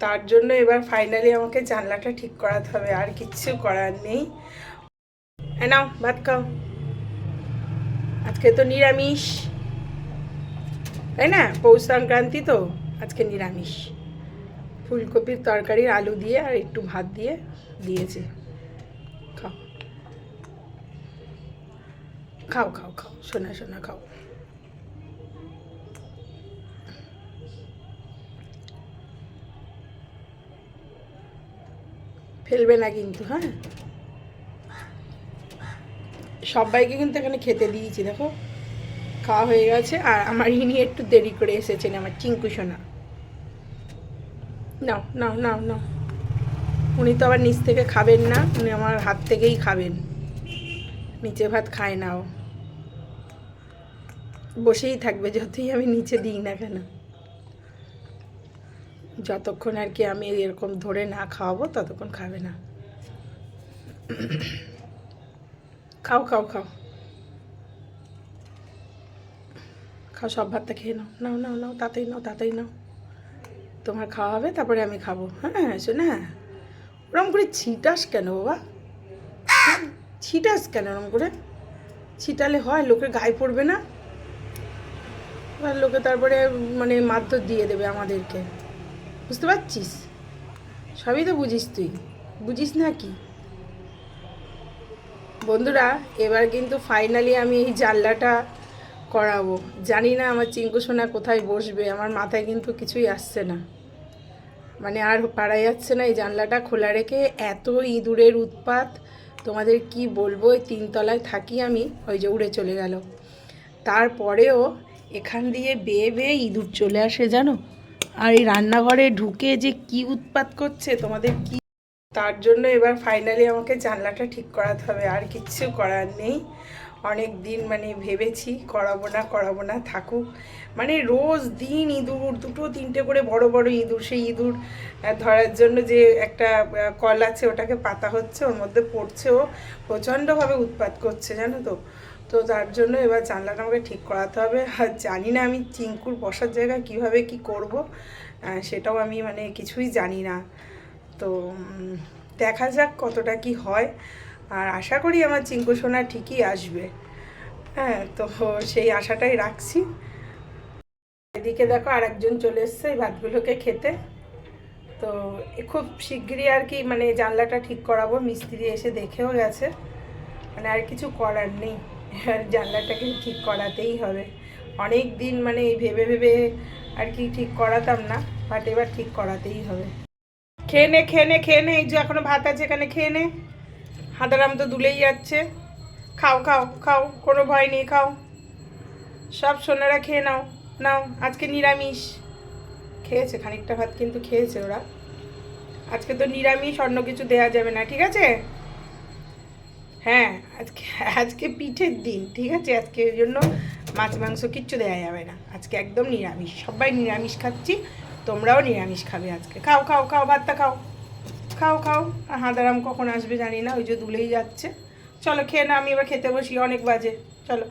তার জন্য এবার ফাইনালি আমাকে জানলাটা ঠিক করাতে হবে, আর কিচ্ছু করার নেই। নাও, ভাত খাও। আজকে তো নিরামিষ। তাই না? পৌষ সংক্রান্তি তো, আজকে নিরামিষ। ফুলকপির তরকারি আলু দিয়ে আর একটু ভাত দিয়ে দিয়েছে। খাও। খাও খাও খাও। শোনা শোনা খাও। ফেলবে না কিন্তু হ্যাঁ? সবাইকে কিন্তু এখানে খেতে দিয়েছি, দেখো। খাওয়া হয়ে গেছে, আর আমার ইনি একটু দেরি করে এসেছেন, আমার চিঙ্কু সোনা। নাও নাও নাও নাও। উনি তো আবার নিচ থেকে খাবেন না, উনি আমার হাত থেকেই খাবেন। নিচে ভাত খায় না ও। বসেই থাকবে, যতই আমি নিচে দিই না কেন। যতক্ষণ আর কি আমি এরকম ধরে না খাওয়াবো, ততক্ষণ খাবে না। খাও খাও খাও। খাও, সব ভাতটা খেয়ে নাও। নাও নাও নাও, তাতেই নাও তাতেই নাও। তোমার খাওয়া হবে, তারপরে আমি খাব। হ্যাঁ শোনা। ওরম করে ছিটাস কেন বাবা? ছিটাস কেন ওরম করে? ছিটালে হয়, লোকের গায়ে পড়বে না। লোকে তারপরে মানে মারধর দিয়ে দেবে আমাদেরকে। বুঝতে পারছিস? সবই তো বুঝিস তুই। বুঝিস না কি? বন্ধুরা, এবার কিন্তু ফাইনালি আমি এই জানলাটা করাবো। জানি না আমার চিঙ্কু সোনা কোথায় বসবে, আমার মাথায় কিন্তু কিছুই আসছে না। মানে আর পারা যাচ্ছে না এই জানলাটা খোলা রেখে। এত ইঁদুরের উৎপাত, তোমাদের কি বলব? ওই তিনতলায় থাকি আমি, ওই যে উড়ে চলে গেল। তারপরেও এখান দিয়ে বেয়ে বেয়ে ইঁদুর চলে আসে, জানো? আর এই রান্নাঘরে ঢুকে যে কি উৎপাত করছে, তোমাদের কি? তার জন্য এবার ফাইনালি আমাকে জানলাটা ঠিক করাতে হবে, আর কিচ্ছু করার নেই। অনেক দিন মানে ভেবেছি, করাবো না করাবো না, থাকুক। মানে রোজ দিন ইঁদুর, দুটো তিনটে করে বড় বড় ইঁদুর, সেই ইঁদুর ধরার জন্য যে একটা কল আছে, ওটাকে পাতা হচ্ছে, ওর মধ্যে পড়ছে ও, প্রচণ্ডভাবে উৎপাত করছে, জানো তো। তো তার জন্য এবার জানলাটা আমাকে ঠিক করাতে হবে। আর জানি না আমি চিঙ্কুর বসার জায়গা কীভাবে কি করব সেটাও আমি মানে কিছুই জানি না। তো দেখা যাক কতটা কি হয়। আর আশা করি আমার চিঙ্কু সোনা ঠিকই আসবে। হ্যাঁ তো সেই আশাটাই রাখছি। এদিকে দেখো আরেকজন চলে এসছে এই ভাতগুলোকে খেতে। তো খুব শিগগিরই আর কি মানে জানলাটা ঠিক করাবো। মিস্ত্রি এসে দেখেও গেছে। মানে আর কিছু করার নেই। জানলাটাকে ঠিক করাতেই হবে। অনেক দিন মানে এই ভেবে ভেবে আর কি ঠিক করাতাম না বাট এবার ঠিক করাতেই হবে। খেয়ে নে খেয়ে নে খেয়ে নে, এই যে এখনও ভাত আছে এখানে, খেয়ে নে। হাতারাম তো দুলেই যাচ্ছে। খাও খাও খাও, কোনো ভয় নেই, খাও। সব সোনারা খেয়ে নাও নাও, আজকে নিরামিষ। খেয়েছে, খানিকটা ভাত কিন্তু খেয়েছে ওরা। আজকে তো নিরামিষ, অন্য কিছু দেওয়া যাবে না, ঠিক আছে? হ্যাঁ আজকে আজকে পিঠের দিন, ঠিক আছে? আজকে ওই জন্য মাছ, মাংস কিচ্ছু দেওয়া যাবে না। আজকে একদম নিরামিষ। সবাই নিরামিষ খাচ্ছি, তোমরাও নিরামিষ খাবে আজকে। খাও খাও খাও, ভাতটা খাও। খাও খাও। হাঁদারাম কখন আসবে জানি না, ওই যে দুলেই যাচ্ছে। চলো, খেয়ে না আমি এবার খেতে বসি, অনেক বাজে। চলো।